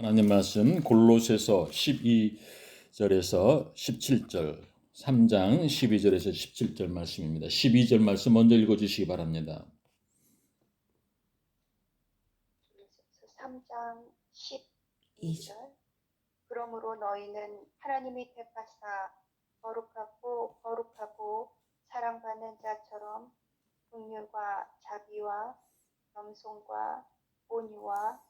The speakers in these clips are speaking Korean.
하나님 말씀 골로새서 12절에서 17절 3장 12절에서 17절 말씀입니다. 12절 말씀 먼저 읽어 주시기 바랍니다. 3장 2절. 12절 그러므로 너희는 하나님이 택하사 거룩하고 거룩하고 사랑받는 자처럼 긍휼과 자비와 겸손과 온유와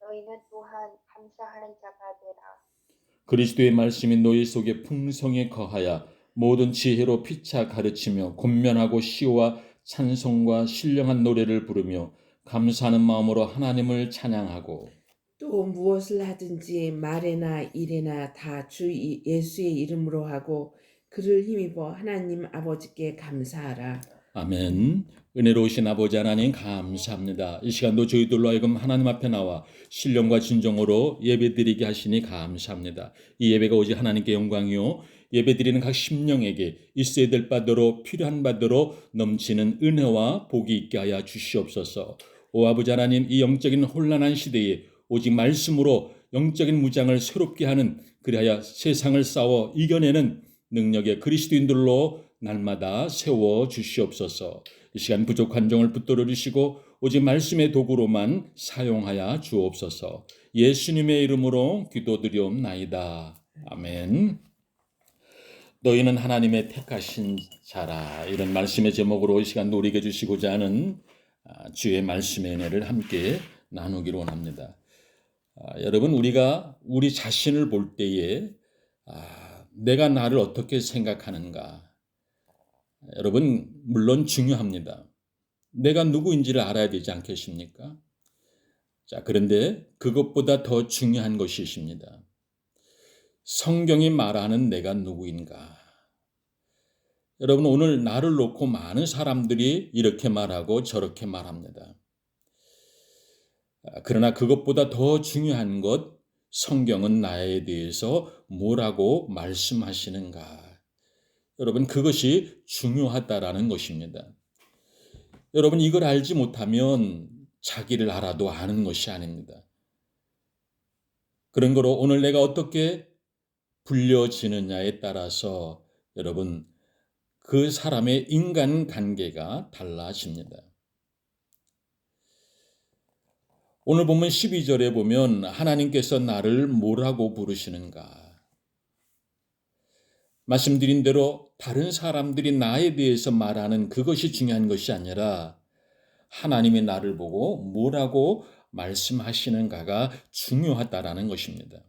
너희는 또한 감사하는 자가 되라 그리스도의 말씀이 너희 속에 풍성히 거하여 모든 지혜로 피차 가르치며 권면하고 시와 찬송과 신령한 노래를 부르며 감사하는 마음으로 하나님을 찬양하고 또 무엇을 하든지 말에나 일에나 다 주 예수의 이름으로 하고 그를 힘입어 하나님 아버지께 감사하라. 아멘. 은혜로우신 아버지 하나님 감사합니다. 이 시간도 저희들로 하여금 하나님 앞에 나와 신령과 진정으로 예배드리게 하시니 감사합니다. 이 예배가 오직 하나님께 영광이요 예배드리는 각 심령에게 있어야 될 바대로 필요한 바대로 넘치는 은혜와 복이 있게 하여 주시옵소서. 오 아버지 하나님 이 영적인 혼란한 시대에 오직 말씀으로 영적인 무장을 새롭게 하는 그리하여 세상을 싸워 이겨내는 능력의 그리스도인들로 날마다 세워 주시옵소서. 이 시간 부족한 종을 붙들어 주시고 오직 말씀의 도구로만 사용하여 주옵소서. 예수님의 이름으로 기도드리옵나이다. 아멘. 너희는 하나님의 택하신 자라 이런 말씀의 제목으로 이 시간 누리게 주시고자 하는 아, 주의 말씀의 은혜를 함께 나누기로 원합니다. 아, 여러분 우리가 우리 자신을 볼 때에 아, 내가 나를 어떻게 생각하는가 여러분 물론 중요합니다. 내가 누구인지를 알아야 되지 않겠습니까? 자 그런데 그것보다 더 중요한 것이 있습니다. 성경이 말하는 내가 누구인가? 여러분 오늘 나를 놓고 많은 사람들이 이렇게 말하고 저렇게 말합니다. 아, 그러나 그것보다 더 중요한 것 성경은 나에 대해서 뭐라고 말씀하시는가? 여러분 그것이 중요하다라는 것입니다. 여러분 이걸 알지 못하면 자기를 알아도 아는 것이 아닙니다. 그런 거로 오늘 내가 어떻게 불려지느냐에 따라서 여러분 그 사람의 인간 관계가 달라집니다. 오늘 보면 12절에 보면 하나님께서 나를 뭐라고 부르시는가? 말씀드린 대로 다른 사람들이 나에 대해서 말하는 그것이 중요한 것이 아니라 하나님이 나를 보고 뭐라고 말씀하시는가가 중요하다라는 것입니다.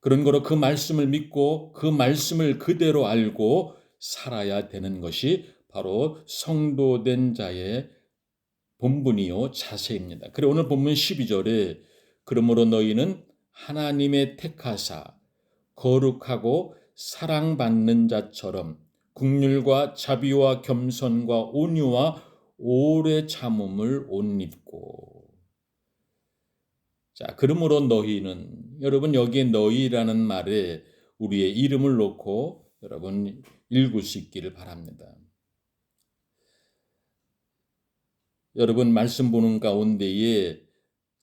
그런 거로 그 말씀을 믿고 그 말씀을 그대로 알고 살아야 되는 것이 바로 성도된 자의 본분이요 자세입니다. 그래 오늘 본문 12절에 그러므로 너희는 하나님의 택하사 거룩하고 사랑받는 자처럼 국률과 자비와 겸손과 온유와 오래 참음을 옷 입고 자 그러므로 너희는 여러분 여기에 너희라는 말에 우리의 이름을 놓고 여러분 있기를 바랍니다. 여러분 말씀 보는 가운데에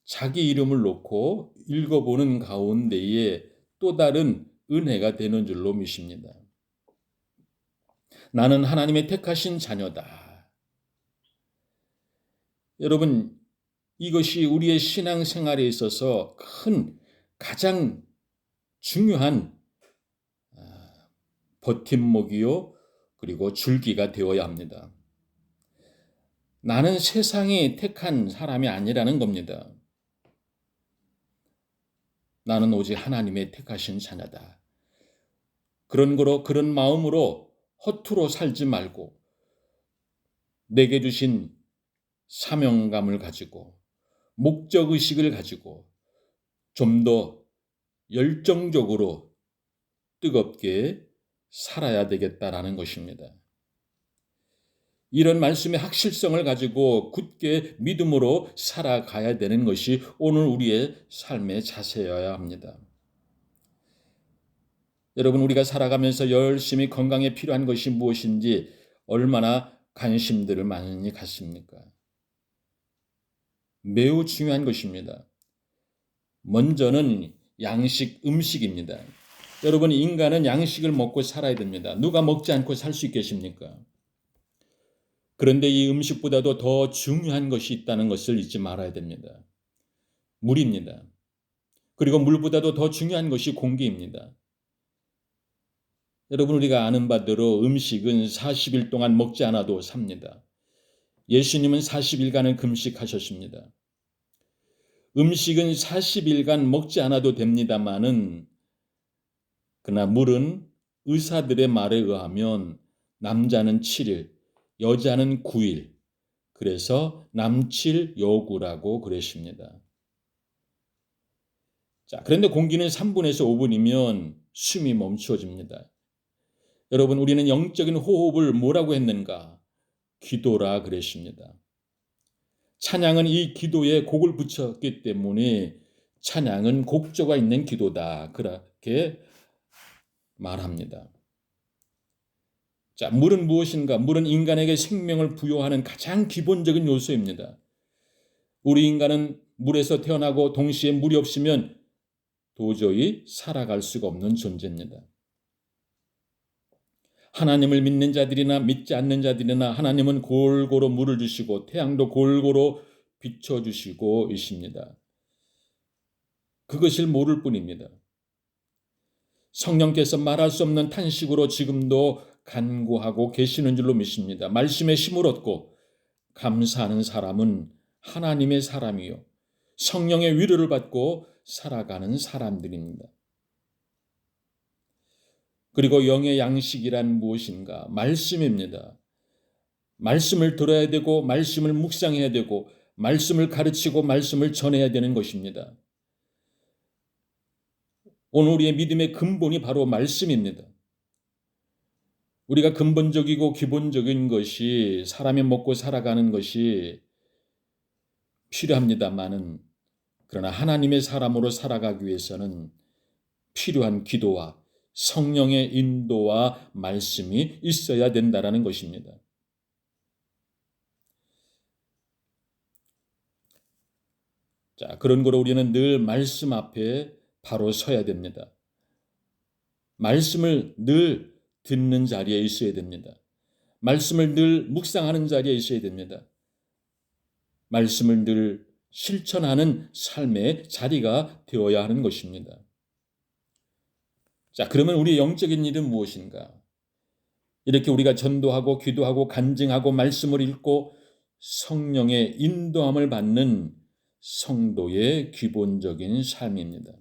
자기 이름을 놓고 읽어보는 가운데에 또 다른 은혜가 되는 줄로 믿습니다. 나는 하나님의 택하신 자녀다. 여러분, 이것이 우리의 신앙 생활에 있어서 큰 가장 중요한 아, 버팀목이요, 그리고 줄기가 되어야 합니다. 나는 세상이 택한 사람이 아니라는 겁니다. 나는 오직 하나님의 택하신 자녀다. 그런 거로 그런 마음으로 허투루 살지 말고 내게 주신 사명감을 가지고 목적 의식을 가지고 좀 더 열정적으로 뜨겁게 살아야 되겠다라는 것입니다. 이런 말씀의 확실성을 가지고 굳게 믿음으로 살아가야 되는 것이 오늘 우리의 삶의 자세여야 합니다. 여러분, 우리가 살아가면서 열심히 건강에 필요한 것이 무엇인지 얼마나 관심들을 많이 갖습니까? 매우 중요한 것입니다. 먼저는 양식, 음식입니다. 여러분, 인간은 양식을 먹고 살아야 됩니다. 누가 먹지 않고 살 수 있겠습니까? 그런데 이 음식보다도 더 중요한 것이 있다는 것을 잊지 말아야 됩니다. 물입니다. 그리고 물보다도 더 중요한 것이 공기입니다. 여러분, 우리가 아는 바대로 음식은 40일 동안 먹지 않아도 삽니다. 예수님은 40일간을 금식하셨습니다. 음식은 40일간 먹지 않아도 됩니다만은 그러나 물은 의사들의 말에 의하면 남자는 7일, 여자는 9일. 그래서 남칠 여구라고 그랬습니다. 자, 그런데 공기는 3분에서 5분이면 숨이 멈추어집니다. 여러분, 우리는 영적인 호흡을 뭐라고 했는가? 기도라 그랬습니다. 찬양은 이 기도에 곡을 붙였기 때문에 찬양은 곡조가 있는 기도다. 그렇게 말합니다. 자, 물은 무엇인가? 물은 인간에게 생명을 부여하는 가장 기본적인 요소입니다. 우리 인간은 물에서 태어나고 동시에 물이 없으면 도저히 살아갈 수가 없는 존재입니다. 하나님을 믿는 자들이나 믿지 않는 자들이나 하나님은 골고루 물을 주시고 태양도 골고루 비춰 주시고 있습니다. 그것을 모를 뿐입니다. 성령께서 말할 수 없는 탄식으로 지금도 간구하고 계시는 줄로 믿습니다. 말씀에 힘을 얻고 감사하는 사람은 하나님의 사람이요. 성령의 위로를 받고 살아가는 사람들입니다. 그리고 영의 양식이란 무엇인가? 말씀입니다. 말씀을 들어야 되고, 말씀을 묵상해야 되고, 말씀을 가르치고, 말씀을 전해야 되는 것입니다. 오늘 우리의 믿음의 근본이 바로 말씀입니다. 우리가 근본적이고 기본적인 것이 사람이 먹고 살아가는 것이 필요합니다만은 그러나 하나님의 사람으로 살아가기 위해서는 필요한 기도와 성령의 인도와 말씀이 있어야 된다라는 것입니다. 자, 그런 거로 우리는 늘 말씀 앞에 바로 서야 됩니다. 말씀을 늘 듣는 자리에 있어야 됩니다. 말씀을 늘 묵상하는 자리에 있어야 됩니다. 말씀을 늘 실천하는 삶의 자리가 되어야 하는 것입니다. 자, 그러면 우리의 영적인 일은 무엇인가? 이렇게 우리가 전도하고 기도하고 간증하고 말씀을 읽고 성령의 인도함을 받는 성도의 기본적인 삶입니다.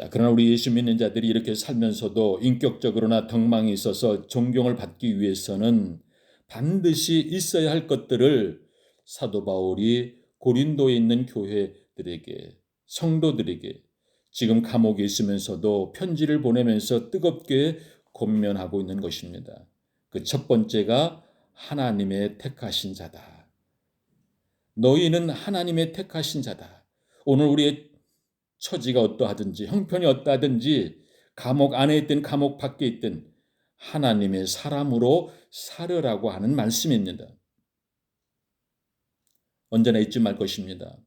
자, 그러나 우리 예수 믿는 자들이 이렇게 살면서도 인격적으로나 덕망이 있어서 존경을 받기 위해서는 반드시 있어야 할 것들을 사도 바울이 고린도에 있는 교회들에게 성도들에게 지금 감옥에 있으면서도 편지를 보내면서 뜨겁게 권면하고 있는 것입니다. 그 첫 번째가 하나님의 택하신 자다. 너희는 하나님의 택하신 자다. 오늘 우리의 처지가 어떠하든지 형편이 어떠하든지 감옥 안에 있든 감옥 밖에 있든 하나님의 사람으로 살으라고 하는 말씀입니다. 언제나 잊지 말 것입니다.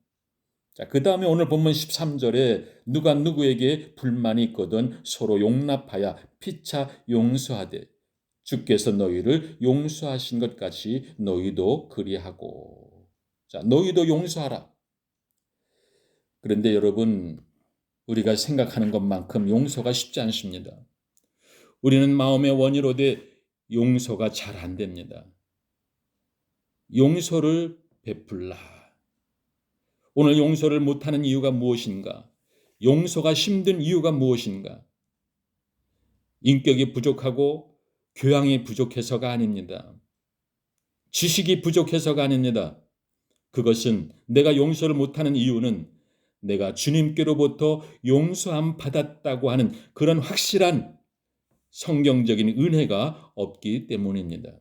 자, 그 다음에 오늘 본문 13절에 누가 누구에게 불만이 있거든 서로 용납하여 피차 용서하되 주께서 너희를 용서하신 것 같이 너희도 그리하고. 자, 너희도 용서하라. 그런데 여러분, 우리가 생각하는 것만큼 용서가 쉽지 않습니다. 우리는 마음의 원이로 돼 용서가 잘 안 됩니다. 용서를 베풀라. 오늘 용서를 못하는 이유가 무엇인가? 용서가 힘든 이유가 무엇인가? 인격이 부족하고 교양이 부족해서가 아닙니다. 지식이 부족해서가 아닙니다. 그것은 내가 용서를 못하는 이유는 내가 주님께로부터 용서함 받았다고 하는 그런 확실한 성경적인 은혜가 없기 때문입니다.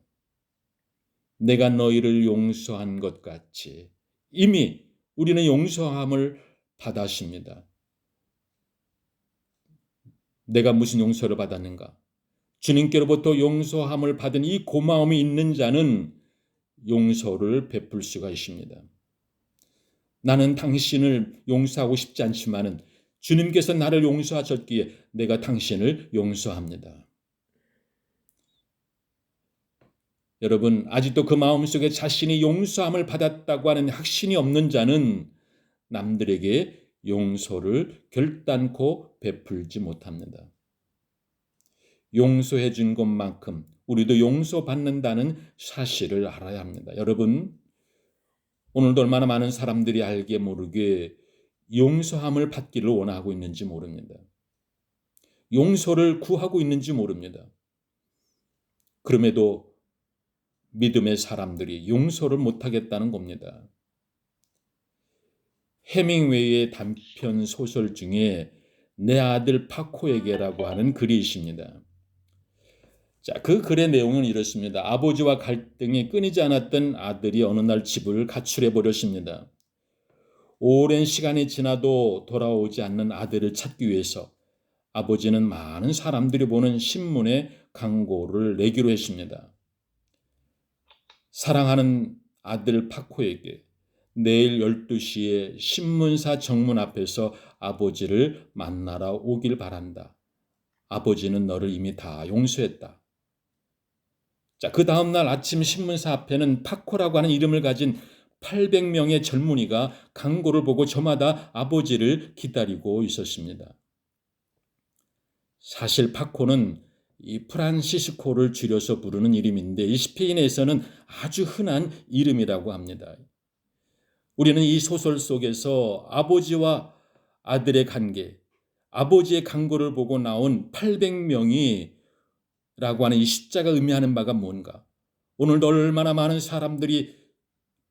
내가 너희를 용서한 것 같이 이미 우리는 용서함을 받았습니다. 내가 무슨 용서를 받았는가? 주님께로부터 용서함을 받은 이 고마움이 있는 자는 용서를 베풀 수가 있습니다. 나는 당신을 용서하고 싶지 않지만은 주님께서 나를 용서하셨기에 내가 당신을 용서합니다. 여러분, 아직도 그 마음속에 자신이 용서함을 받았다고 하는 확신이 없는 자는 남들에게 용서를 결단코 베풀지 못합니다. 용서해 준 것만큼 우리도 용서받는다는 사실을 알아야 합니다. 여러분, 오늘도 얼마나 많은 사람들이 알게 모르게 용서함을 받기를 원하고 있는지 모릅니다. 용서를 구하고 있는지 모릅니다. 그럼에도 믿음의 사람들이 용서를 못하겠다는 겁니다. 해밍웨이의 단편 소설 중에 내 아들 파코에게라고 하는 글이 있습니다. 자, 그 글의 내용은 이렇습니다. 아버지와 갈등이 끊이지 않았던 아들이 어느 날 집을 가출해 버렸습니다. 오랜 시간이 지나도 돌아오지 않는 아들을 찾기 위해서 아버지는 많은 사람들이 보는 신문에 광고를 내기로 했습니다. 사랑하는 아들 파코에게 내일 12시에 신문사 정문 앞에서 아버지를 만나러 오길 바란다. 아버지는 너를 이미 다 용서했다. 자, 그 다음날 아침 신문사 앞에는 파코라고 하는 이름을 가진 800명의 젊은이가 광고를 보고 저마다 아버지를 기다리고 있었습니다. 사실 파코는 이 프란시스코를 줄여서 부르는 이름인데 이 스페인에서는 아주 흔한 이름이라고 합니다. 우리는 이 소설 속에서 아버지와 아들의 관계, 아버지의 광고를 보고 나온 800명이 라고 하는 이 숫자가 의미하는 바가 뭔가? 오늘도 얼마나 많은 사람들이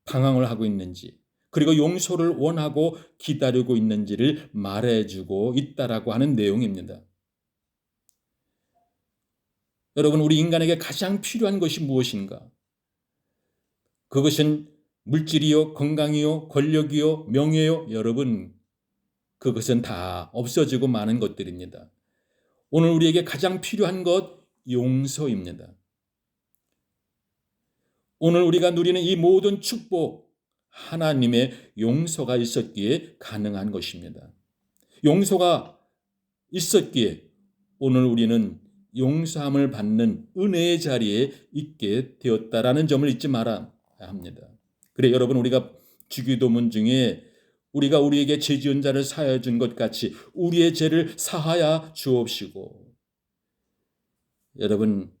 방황을 하고 있는지, 그리고 용서를 원하고 기다리고 있는지를 말해주고 있다라고 하는 내용입니다. 여러분, 우리 인간에게 가장 필요한 것이 무엇인가? 그것은 물질이요, 건강이요, 권력이요, 명예요. 여러분, 그것은 다 없어지고 많은 것들입니다. 오늘 우리에게 가장 필요한 것, 용서입니다. 오늘 우리가 누리는 이 모든 축복, 하나님의 용서가 있었기에 가능한 것입니다. 용서가 있었기에 오늘 우리는 용서함을 받는 은혜의 자리에 있게 되었다라는 점을 잊지 말아야 합니다. 그래 여러분 우리가 주기도문 중에 우리가 우리에게 죄 지은 자를 사하여 준 것 같이 우리의 죄를 사하여 주옵시고 여러분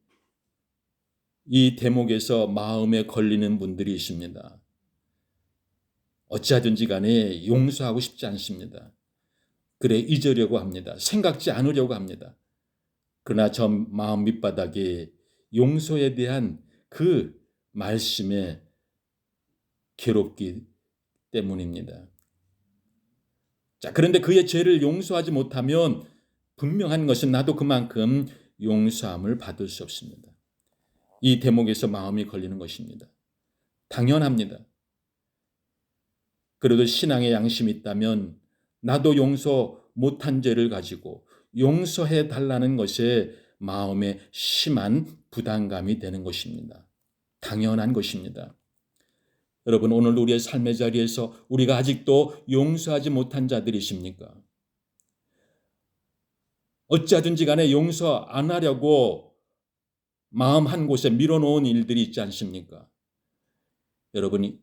이 대목에서 마음에 걸리는 분들이 있습니다. 어찌하든지 간에 용서하고 싶지 않습니다. 그래 잊으려고 합니다. 생각지 않으려고 합니다. 그러나 저 마음 밑바닥에 용서에 대한 그 말씀에 괴롭기 때문입니다. 자, 그런데 그의 죄를 용서하지 못하면 분명한 것은 나도 그만큼 용서함을 받을 수 없습니다. 이 대목에서 마음이 걸리는 것입니다. 당연합니다. 그래도 신앙의 양심이 있다면 나도 용서 못한 죄를 가지고 용서해 달라는 것에 마음에 심한 부담감이 되는 것입니다. 당연한 것입니다. 여러분, 오늘 우리의 삶의 자리에서 우리가 아직도 용서하지 못한 자들이십니까? 어찌하든지 간에 용서 안 하려고 마음 한 곳에 밀어놓은 일들이 있지 않습니까? 여러분이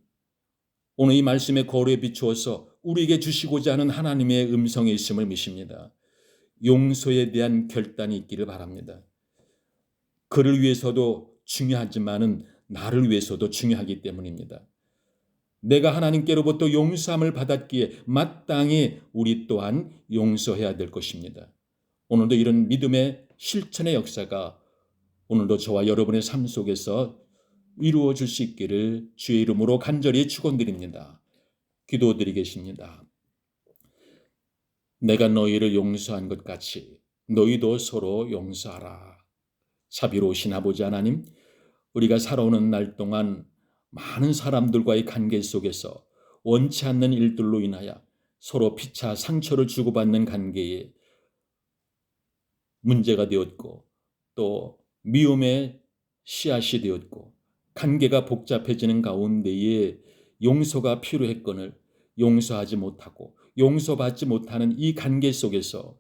오늘 이 말씀의 거울에 비추어서 우리에게 주시고자 하는 하나님의 음성이 있음을 믿습니다. 용서에 대한 결단이 있기를 바랍니다. 그를 위해서도 중요하지만은 나를 위해서도 중요하기 때문입니다. 내가 하나님께로부터 용서함을 받았기에 마땅히 우리 또한 용서해야 될 것입니다. 오늘도 이런 믿음의 실천의 역사가 오늘도 저와 여러분의 삶 속에서 이루어 줄수 있기를 주의 이름으로 간절히 축원드립니다. 기도드리겠습니다. 내가 너희를 용서한 것 같이 너희도 서로 용서하라. 자비로우신 아버지 하나님, 우리가 살아오는 날 동안 많은 사람들과의 관계 속에서 원치 않는 일들로 인하여 서로 피차 상처를 주고받는 관계에 문제가 되었고 또 미움의 씨앗이 되었고 관계가 복잡해지는 가운데에 용서가 필요했건을 용서하지 못하고 용서받지 못하는 이 관계 속에서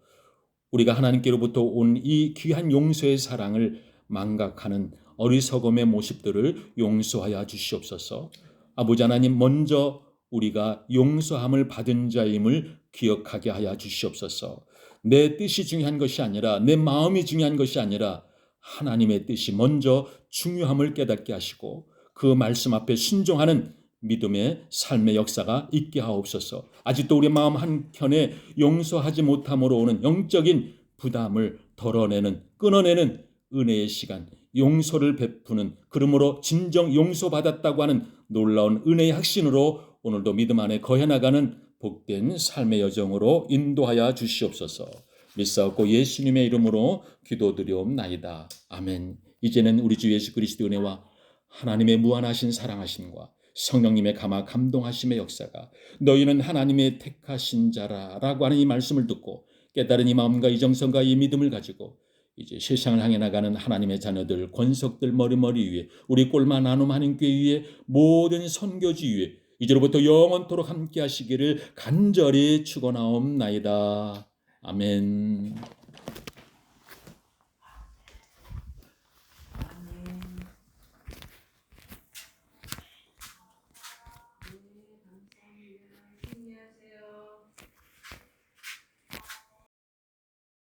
우리가 하나님께로부터 온 이 귀한 용서의 사랑을 망각하는 어리석음의 모습들을 용서하여 주시옵소서. 아버지 하나님 먼저 우리가 용서함을 받은 자임을 기억하게 하여 주시옵소서. 내 뜻이 중요한 것이 아니라 내 마음이 중요한 것이 아니라 하나님의 뜻이 먼저 중요함을 깨닫게 하시고 그 말씀 앞에 순종하는 믿음의 삶의 역사가 있게 하옵소서. 아직도 우리 마음 한켠에 용서하지 못함으로 오는 영적인 부담을 덜어내는 끊어내는 은혜의 시간, 용서를 베푸는 그러므로 진정 용서받았다고 하는 놀라운 은혜의 확신으로 오늘도 믿음 안에 거해 나가는 복된 삶의 여정으로 인도하여 주시옵소서. 믿사옵고 예수님의 이름으로 기도드리옵나이다. 아멘. 이제는 우리 주 예수 그리스도 은혜와 하나님의 무한하신 사랑하심과 성령님의 감화 감동하심의 역사가 너희는 하나님의 택하신 자라라고 하는 이 말씀을 듣고 깨달은 이 마음과 이 정성과 이 믿음을 가지고 이제 세상을 향해 나가는 하나님의 자녀들 권석들 머리머리 위에 우리 꼴만 나눔 하는 교회 위에 모든 선교지 위에 이제로부터 영원토록 함께 하시기를 간절히 축원하옵나이다. 아멘.